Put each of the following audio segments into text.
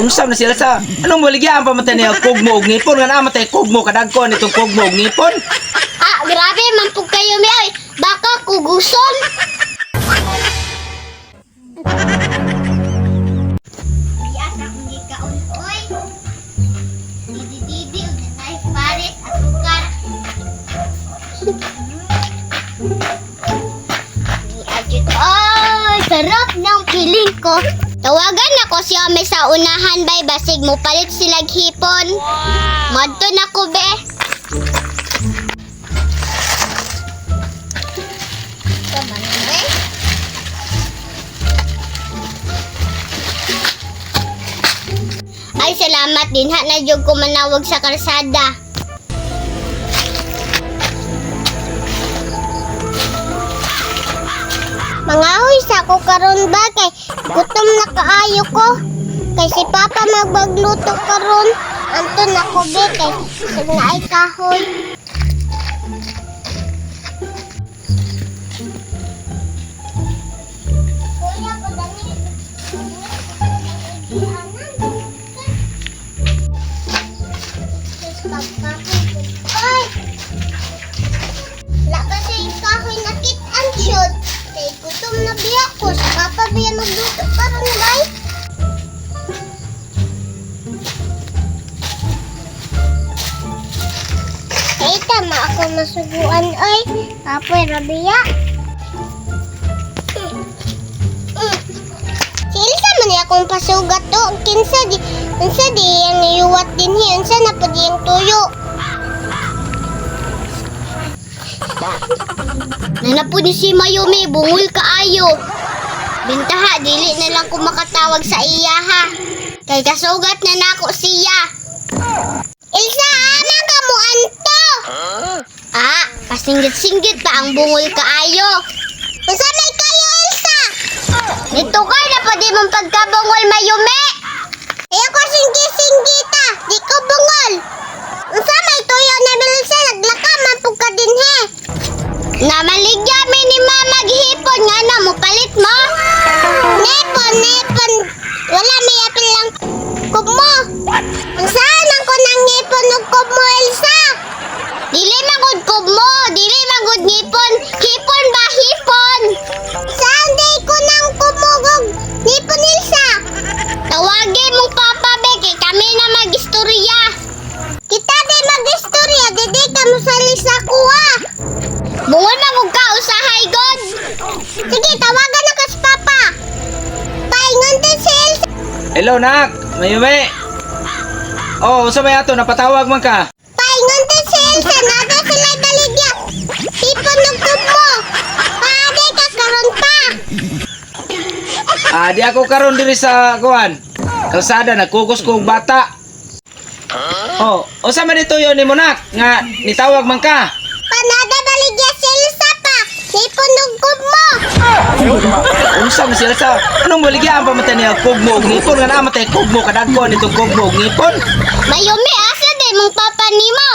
Unsa na sila sa anong maligyan pa matay niya kugmo og ngipon nga namatay kugmo kadagkon itong kugmo og ngipon. Ah, grabe man po kayo mi ay. Baka kuguson. Sarap ng piling ko. Tawagan ako si Ame sa unahan bay basig mo palit silag hipon. Madto na ko be. Ay, salamat din. Ha, na jud ko manawag sa kalsada. Karon ba kay gutom na kaayo ko. Kay si Papa magbagluto karon. Anton ako be kay sig na kahoy. Magluto para na bay. Kaya tama ako masuguan ay. Kapoy rabiya. Si Elsa man akong pasugat to. Kinsa di, kinsa di yung iuwat din hi. Unsa na po di yung tuyo. Nanapo ni si Mayumi, bungol kaayo. Bintaha, dili na lang ko makatawag sa iya ha. Kay kasugat na nako siya. Elsa, ama ka mo anto. Ah, pasinggit-singgit pa ang bungol kaayo. Unsa may kayo, Elsa? Dito ka na pa di mong pagkabungol mayumi. Ayaw ko singgi-singgita, di ko bungol. Unsa may tuyo na Melissa, naglaka man po ka din he. Namaligya Hello nak, mayumi. Oh, unsa may ato napatawag man ka? Paingon din si Elsa. Nada sila baligya. Tipon ng kub mo. Paade ka karon pa. Ah, di ako karon diri sa kuan. Kalsada nagkukos ko og bata. Oh, unsa man dito yon ni mo nak nga nitawag man ka? Panada baligya si Elsa pa. Tipon ng kub mo. Unsa man sila sa anong maligyan pa matay niya kugmo og ngipon nga namatay kugmo kadagkon itong kugmo og ngipon. Mayumi, asa din mong papa nimo?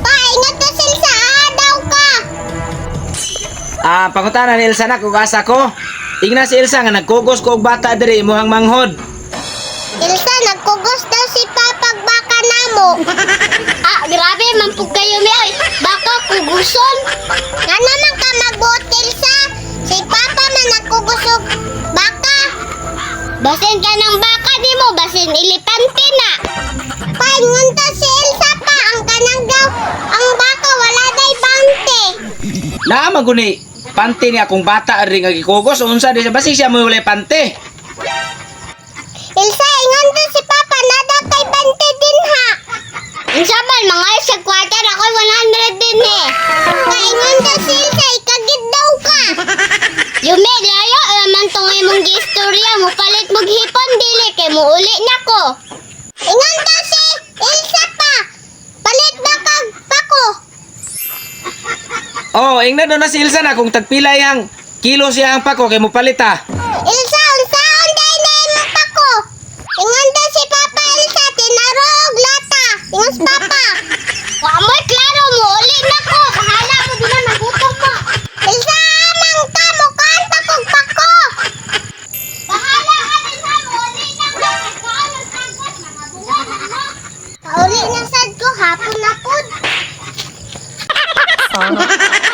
Paingon to si Elsa. Ah, daw ka. Ah, pangutana ni Elsa nak ug asa ko. Tingnan si Elsa nga nagkugos ko og bata diri imuhang manghod. Ilsa, nagkugos daw si Papag baka namo. ah, grabe, mampug kayo mi. Baka kuguson. Nga naman ka Basin ka ng baka di mo, basin ilipante na. Paingon ta si Elsa pa, ang kanang ang baka wala day bante. Naa maguni pante ni akong bata ring nga gikugos unsa di siya basi siya mo wala pante. Ilsa, ingon si Papa, nada kay bante din ha. Unsa man mga sa quarter ako 100 din eh. Kaingon ta si Ilsa, ikagid daw ka. Yume, layo naman tong imong gistorya mo palit mo hipon dili kay mo uli nako. Ingon ta si Ilsa pa. Palit ba kag pako? Oh, ingna do na si Elsa na kung tagpila yang kilo siya ang pako kay mo palita. Ilsa, unsaon day na imong pako? Ingon ta si Papa Ilsa, tinarog lata. Ingon si Papa. no.